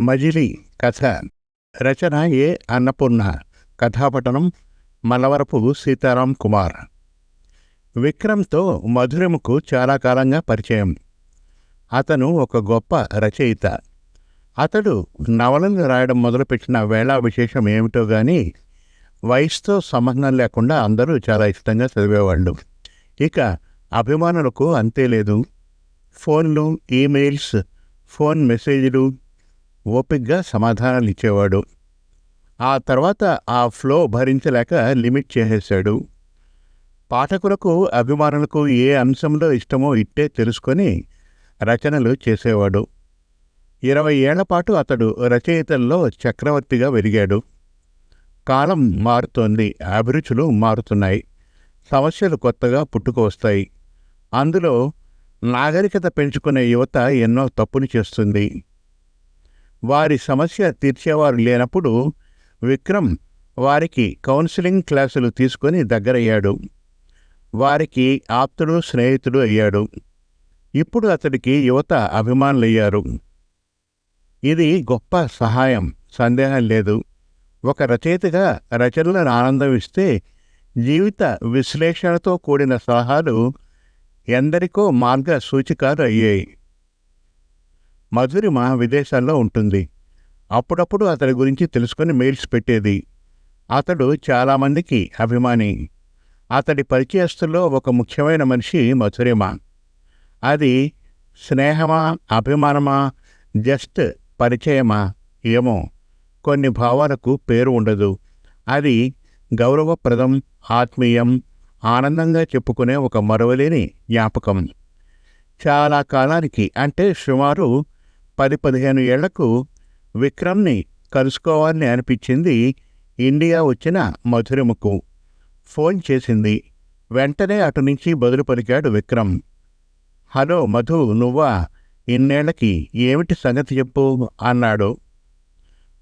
మజిలీ కథ రచన ఏ. అన్నపూర్ణ కథాపటనం మలవరపు సీతారాం కుమార్. విక్రమ్తో మధురముకు చాలా కాలంగా పరిచయం. అతను ఒక గొప్ప రచయిత. అతడు నవలను రాయడం మొదలుపెట్టిన వేళ విశేషం ఏమిటో గాని వయసుతో సంబంధం లేకుండా అందరూ చాలా ఇష్టంగా చదివేవాళ్ళు. ఇక అభిమానులకు అంతే లేదు. ఫోన్లు ఈమెయిల్స్ ఫోన్ మెసేజ్లు ఓపిగ్గా సమాధానాలు ఇచ్చేవాడు ఆ తర్వాత ఆ ఫ్లో భరించలేక లిమిట్ చేసేశాడు. పాఠకులకు అభిమానులకు ఏ అంశంలో ఇష్టమో ఇట్టే తెలుసుకొని రచనలు చేసేవాడు. ఇరవై ఏళ్ళ పాటు అతడు రచయితల్లో చక్రవర్తిగా వెలిగాడు కాలం మారుతోంది అభిరుచులు మారుతున్నాయి సమస్యలు కొత్తగా పుట్టుకు వస్తాయి అందులో నాగరికత పెంచుకునే యువత ఎన్నో తప్పులు చేస్తుంది. వారి సమస్య తీర్చేవారు లేనప్పుడు విక్రమ్ వారికి కౌన్సిలింగ్ క్లాసులు తీసుకొని దగ్గరయ్యాడు. వారికి ఆప్తుడు స్నేహితుడు అయ్యాడు. ఇప్పుడు అతడికి యువత అభిమానులయ్యారు. ఇది గొప్ప సహాయం సందేహం లేదు. ఒక రచయితగా రచనలను ఆనందం ఇస్తే జీవిత విశ్లేషణతో కూడిన సలహాలు ఎందరికో మార్గ సూచికాలు అయ్యాయి. మధురిమ విదేశాల్లో ఉంటుంది. అప్పుడప్పుడు అతడి గురించి తెలుసుకొని మెయిల్స్ పెట్టేది. అతడు చాలామందికి అభిమాని. అతడి పరిచయస్తుల్లో ఒక ముఖ్యమైన మనిషి మధురిమ. అది స్నేహమా అభిమానమా జస్ట్ పరిచయమా ఏమో కొన్ని భావాలకు పేరు ఉండదు. అది గౌరవప్రదం ఆత్మీయం ఆనందంగా చెప్పుకునే ఒక మరవలేని జ్ఞాపకం. చాలా కాలానికి అంటే సుమారు పది పదిహేను ఏళ్ళకు విక్రమ్ని కలుసుకోవాలని అనిపించింది ఇండియా వచ్చిన మధురిముకు. ఫోన్ చేసింది. వెంటనే అటు నుంచి బదులు పలికాడు విక్రమ్. హలో మధు నువ్వా? ఇన్నేళ్ళకి ఏమిటి సంగతి చెప్పు అన్నాడు.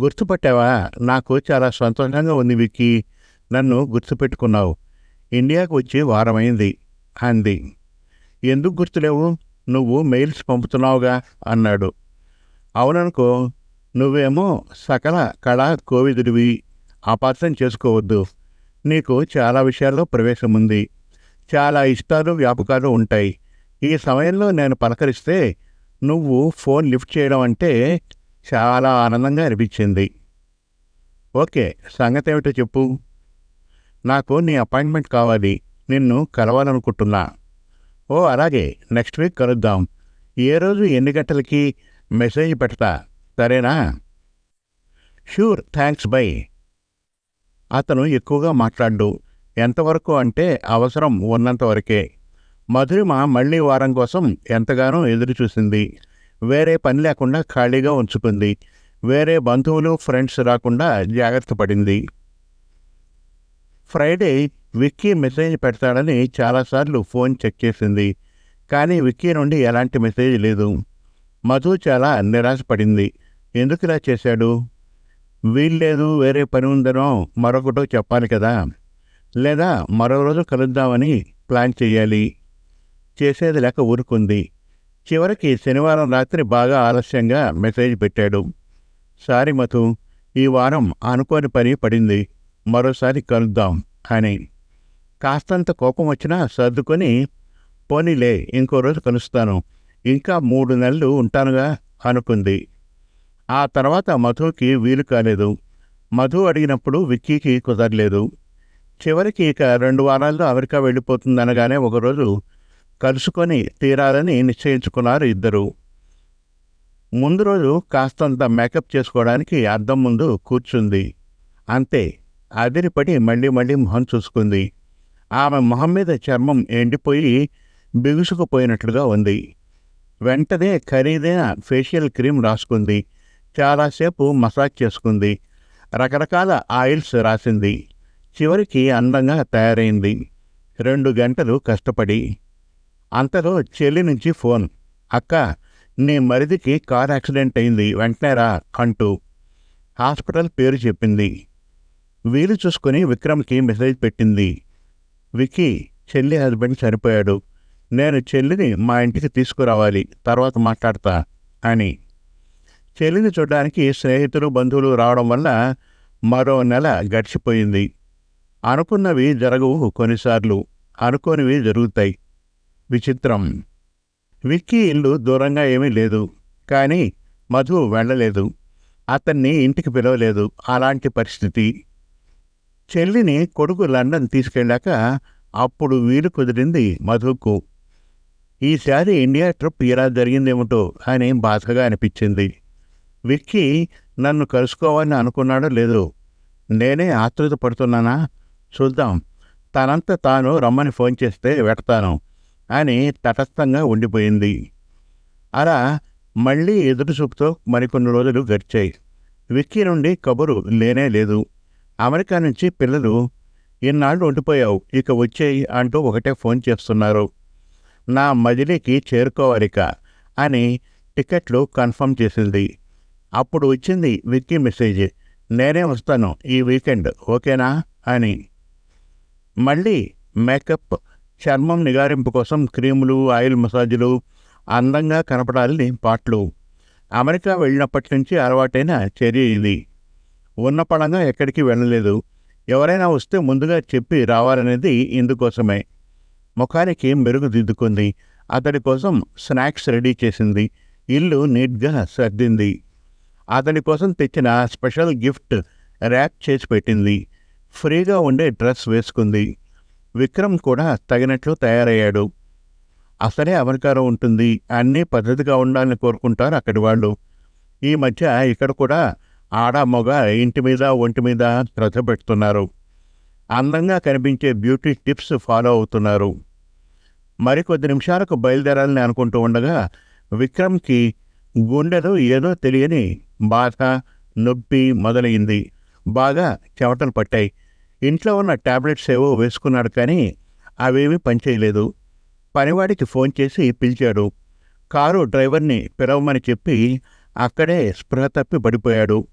గుర్తుపట్టావా? నాకు చాలా సంతోషంగా ఉంది విక్కి. నన్ను గుర్తుపెట్టుకున్నావు. ఇండియాకు వచ్చి వారమైంది అంది. ఎందుకు గుర్తులేవు? నువ్వు మెయిల్స్ పంపుతున్నావుగా అన్నాడు. అవుననుకో నువ్వేమో సకల కళా కోవిదుడివి. అపార్థం చేసుకోవద్దు. నీకు చాలా విషయాల్లో ప్రవేశం ఉంది చాలా ఇష్టాలు వ్యాపకాలు ఉంటాయి. ఈ సమయంలో నేను పలకరిస్తే నువ్వు ఫోన్ లిఫ్ట్ చేయడం అంటే చాలా ఆనందంగా అనిపించింది. ఓకే సంగతి ఏమిటో చెప్పు. నాకు నీ అపాయింట్మెంట్ కావాలి. నిన్ను కలవాలనుకుంటున్నా. ఓ అలాగే. నెక్స్ట్ వీక్ కలుద్దాం. ఏ రోజు ఎన్ని గంటలకి? మెసేజ్ పెడతా. సరేనా? Sure thanks bye. అతను ఎక్కువగా మాట్లాడు ఎంతవరకు అంటే అవసరం ఉన్నంతవరకే మధురిమ మళ్ళీ వారం కోసం ఎంతగానో ఎదురుచూసింది వేరే పని లేకుండా ఖాళీగా ఉంచుకుంది. వేరే బంధువులు ఫ్రెండ్స్ రాకుండా జాగ్రత్త పడింది. ఫ్రైడే విక్కీ మెసేజ్ పెడతాడని చాలాసార్లు ఫోన్ చెక్ చేసింది. కానీ విక్కీ నుండి ఎలాంటి మెసేజ్ లేదు. మధు చాలా నిరాశపడింది. ఎందుకు ఇలా చేశాడు? వీల్లేదు వేరే పని ఉందనో మరొకటో చెప్పాలి కదా. లేదా మరో రోజు కలుద్దామని ప్లాన్ చేయాలి. చేసేది లేక ఊరుకుంది. చివరికి శనివారం రాత్రి బాగా ఆలస్యంగా మెసేజ్ పెట్టాడు. సారీ మధు ఈ వారం అనుకోని పని పడింది. మరోసారి కలుద్దాం అని. కాస్తంత కోపం వచ్చినా సర్దుకొని పోనీలే ఇంకో రోజు కలుస్తాను. ఇంకా మూడు నెలలు ఉంటానుగా అనుకుంది. ఆ తర్వాత మధుకి వీలు కాలేదు. మధు అడిగినప్పుడు విక్కీకి కుదరలేదు. చివరికి ఇక రెండు వారాల్లో అమెరికా వెళ్ళిపోతుందనగానే ఒకరోజు కలుసుకొని తీరాలని నిశ్చయించుకున్నారు ఇద్దరు. ముందు రోజు కాస్తంత మేకప్ చేసుకోవడానికి అద్దం ముందు కూర్చుంది. అంతే అదిరిపడి మళ్ళీ మళ్ళీ మొహం చూసుకుంది. ఆమె మొహం మీద చర్మం ఎండిపోయి బిగుసుకుపోయినట్లుగా ఉంది. వెంటనే ఖరీదైన ఫేషియల్ క్రీమ్ రాసుకుంది. చాలాసేపు మసాజ్ చేసుకుంది. రకరకాల ఆయిల్స్ రాసింది. చివరికి అందంగా తయారైంది. రెండు గంటలు కష్టపడి. అంతలో చెల్లి నుంచి ఫోన్. అక్క నీ మరిదికి కార్ యాక్సిడెంట్ అయింది. వెంటనే రా అంటూ హాస్పిటల్ పేరు చెప్పింది. వీలు చూసుకుని విక్రమ్కి మెసేజ్ పెట్టింది. వికీ చెల్లి హస్బెండ్ చనిపోయాడు నేను చెల్లిని మా ఇంటికి తీసుకురావాలి తర్వాత మాట్లాడతా అని. చెల్లిని చూడడానికి స్నేహితులు బంధువులు రావడం వల్ల మరో నెల గడిచిపోయింది. అనుకున్నవి జరగవు కొన్నిసార్లు అనుకోనివి జరుగుతాయి. విచిత్రం. విక్కీ ఇల్లు దూరంగా ఏమీ లేదు కానీ మధు వెళ్ళలేదు. అతన్ని ఇంటికి పిలవలేదు అలాంటి పరిస్థితి. చెల్లిని కొడుకు లండన్ తీసుకెళ్ళాక అప్పుడు వీలు కుదిరింది మధుకు ఈసారి ఇండియా ట్రిప్ ఇలా జరిగిందేమిటో అని బాధగా అనిపించింది. విక్కీ నన్ను కలుసుకోవాలని అనుకున్నాడో లేదో? నేనే ఆతృత పడుతున్నానా? చూద్దాం. తనంత తాను రమ్మని ఫోన్ చేస్తే వెడతాను అని తటస్థంగా ఉండిపోయింది. అలా మళ్ళీ ఎదురు చూపుతో మరికొన్ని రోజులు గడిచాయి. విక్కీ నుండి కబురు లేనే లేదు. అమెరికా నుంచి పిల్లలు ఇన్నాళ్ళు ఉండిపోయావు ఇక వచ్చేయి అంటూ ఒకటే ఫోన్ చేస్తున్నారు. నా మజిలీకి చేరుకోవాలిక అని టికెట్లు కన్ఫర్మ్ చేసింది. అప్పుడు వచ్చింది విక్కీ మెసేజ్. నేనే వస్తాను ఈ వీకెండ్ ఓకేనా? అని. మళ్ళీ మేకప్ చర్మం నిగారింపు కోసం క్రీములు ఆయిల్ మసాజులు అందంగా కనపడాలని పాటలు. అమెరికా వెళ్ళినప్పటి నుంచి అలవాటైన చర్య ఇది. ఉన్న పడంగా ఎక్కడికి వెళ్ళలేదు. ఎవరైనా వస్తే ముందుగా చెప్పి రావాలనేది ఇందుకోసమే. ముఖానికి మెరుగు దిద్దుకుంది. అతడి కోసం స్నాక్స్ రెడీ చేసింది. ఇల్లు నీట్గా సర్దింది. అతని కోసం తెచ్చిన స్పెషల్ గిఫ్ట్ ర్యాప్ చేసి పెట్టింది. ఫ్రీగా ఉండే డ్రెస్ వేసుకుంది. విక్రమ్ కూడా తగినట్లు తయారయ్యాడు. అసలే అమెరికాలో ఉంటుంది. అన్నీ పద్ధతిగా ఉండాలని కోరుకుంటారు అక్కడి వాళ్ళు. ఈ మధ్య ఇక్కడ కూడా ఆడ మగ ఇంటి మీద ఒంటి మీద శ్రద్ధ పెడుతున్నారు. అందంగా కనిపించే బ్యూటీ టిప్స్ ఫాలో అవుతున్నారు. మరికొద్ది నిమిషాలకు బయలుదేరాలని అనుకుంటూ ఉండగా విక్రమ్కి గుండెలో ఏదో తెలియని బాధ నొప్పి మొదలైంది. బాగా చెమటలు పట్టాయి. ఇంట్లో ఉన్న టాబ్లెట్స్ ఏవో వేసుకున్నాడు కానీ అవేమీ పనిచేయలేదు. పనివాడికి ఫోన్ చేసి పిలిచాడు. కారు డ్రైవర్ని పిలవమని చెప్పి అక్కడే స్పృహ తప్పి పడిపోయాడు.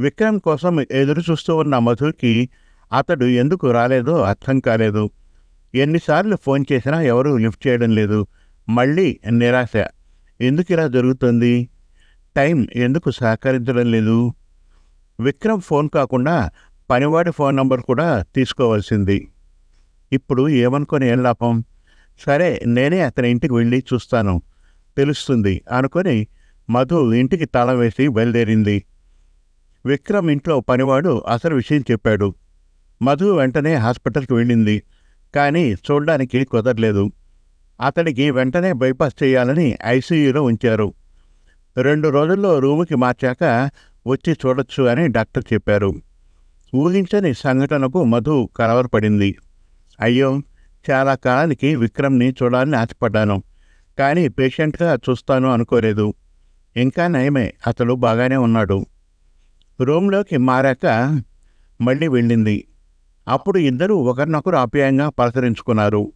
విక్రమ్ కోసం ఎదురు చూస్తూ ఉన్న మధుకి అతడు ఎందుకు రాలేదో అర్థం కాలేదు. ఎన్నిసార్లు ఫోన్ చేసినా ఎవరూ లిఫ్ట్ చేయడం లేదు. మళ్ళీ నిరాశ. ఎందుకు ఇలా జరుగుతుంది? టైం ఎందుకు సహకరించడం లేదు? విక్రమ్ ఫోన్ కాకుండా పనివాడి ఫోన్ నంబర్ కూడా తీసుకోవాల్సింది. ఇప్పుడు ఏమనుకొని ఏం లాభం? సరే నేనే అతని ఇంటికి వెళ్ళి చూస్తాను. తెలుస్తుంది అనుకొని మధు ఇంటికి తాళం వేసి బయలుదేరింది. విక్రమ్ ఇంట్లో పనివాడు అసలు విషయం చెప్పాడు. మధు వెంటనే హాస్పిటల్కి వెళ్ళింది. కానీ చూడడానికి కుదరలేదు. అతడికి వెంటనే బైపాస్ చేయాలని ఐసీయూలో ఉంచారు. రెండు రోజుల్లో రూముకి మార్చాక వచ్చి చూడొచ్చు అని డాక్టర్ చెప్పారు. ఊహించని సంఘటనకు మధు కలవరపడింది. అయ్యో చాలా కాలానికి విక్రమ్ని చూడాలని ఆశపడ్డాను. కానీ పేషెంట్గా చూస్తాను అనుకోలేదు. ఇంకా నయమే అతడు బాగానే ఉన్నాడు. రూమ్లోకి మారాక మళ్ళీ వెళ్ళింది. అప్పుడు ఇద్దరూ ఒకరినొకరు ఆప్యాయంగా పలకరించుకున్నారు.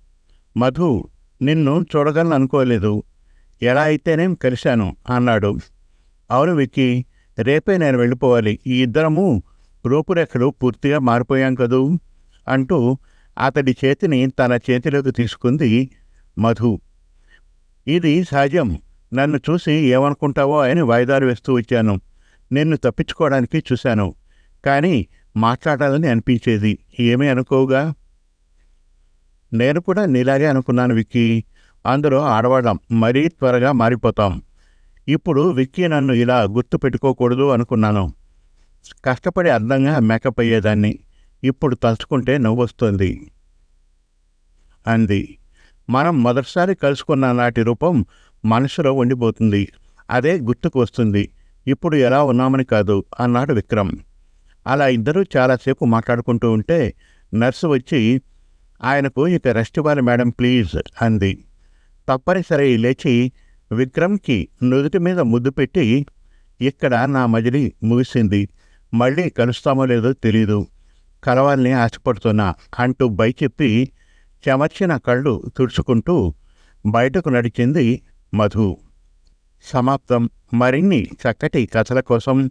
మధు నిన్ను చూడగలను అనుకోలేదు. ఎలా అయితేనేం కలిశాను? అన్నాడు. అవును విక్కి రేపే నేను వెళ్ళిపోవాలి. ఈ ఇద్దరము రూపురేఖలు పూర్తిగా మారిపోయాం కదూ? అంటూ అతడి చేతిని తన చేతిలోకి తీసుకుంది మధు. ఇది సహజం. నన్ను చూసి ఏమనుకుంటావో అని వాయిదాలు వేస్తూ వచ్చాను. నిన్ను తప్పించుకోవడానికి చూశాను. కానీ మాట్లాడాలని అనిపించేది. ఏమీ అనుకోగా నేను కూడా నీలాగే అనుకున్నాను విక్కీ. అందులో ఆడవాళ్ళం. మరీ త్వరగా మారిపోతాం. ఇప్పుడు విక్కీ నన్ను ఇలా గుర్తు పెట్టుకోకూడదు అనుకున్నాను. కష్టపడి అర్థంగా మేకప్ అయ్యేదాన్ని. ఇప్పుడు తలుచుకుంటే నవ్వొస్తుంది. అంది. మనం మొదటిసారి కలుసుకున్న నాటి రూపం మనసులో ఉండిపోతుంది. అదే గుర్తుకు వస్తుంది. ఇప్పుడు ఎలా ఉన్నామని కాదు అన్నాడు విక్రమ్. అలా ఇద్దరూ చాలాసేపు మాట్లాడుకుంటూ ఉంటే నర్సు వచ్చి ఆయనకు ఇక రెస్ట్ ఇవ్వాలి మేడం ప్లీజ్ అంది. తప్పనిసరి లేచి విక్రమ్కి నుదుటి మీద ముద్దు పెట్టి ఇక్కడ నా మజిలి ముగిసింది మళ్ళీ కలుస్తామో లేదో తెలీదు కలవాలని ఆశపడుతున్నా అంటూ బై చెప్పి చెమర్చిన కళ్ళు తుడుచుకుంటూ బయటకు నడిచింది మధు. సమాప్తం. మరిన్ని చక్కటి కథల కోసం